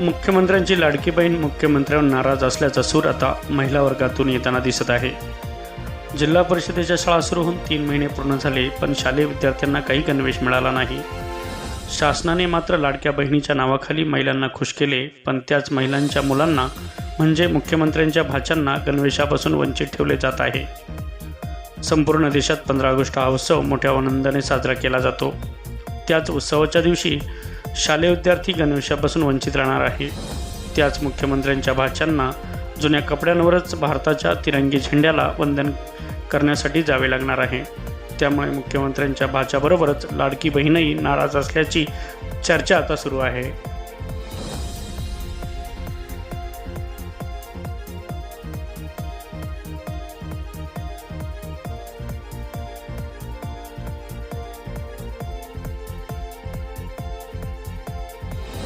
मुख्यमंत्र्यांची लाडकी बहीण मुख्यमंत्र्यांवर नाराज असल्याचा सूर आता महिला वर्गातून येताना दिसत आहे. जिल्हा परिषदेच्या शाळा सुरू होऊन तीन महिने पूर्ण झाले पण शालेय विद्यार्थ्यांना काही गणवेश मिळाला नाही. शासनाने मात्र लाडक्या बहिणीच्या नावाखाली महिलांना खुश केले पण त्याच महिलांच्या मुलांना म्हणजे मुख्यमंत्र्यांच्या भाच्यांना गणवेशापासून वंचित ठेवले जात आहे. संपूर्ण देशात पंधरा ऑगस्ट हा उत्सव मोठ्या आनंदाने साजरा केला जातो. त्याच उत्सवाच्या दिवशी शालेय विद्यार्थी गणवेशापासून वंचित राहणार आहे. त्याच मुख्यमंत्र्यांच्या भाच्यांना जुन्या कपड्यांवरच भारताच्या तिरंगी झेंड्याला वंदन करण्यासाठी जावे लागणार आहे. त्यामुळे मुख्यमंत्र्यांच्या भाच्याबरोबरच लाडकी बहीणही नाराज असल्याची चर्चा आता सुरू आहे.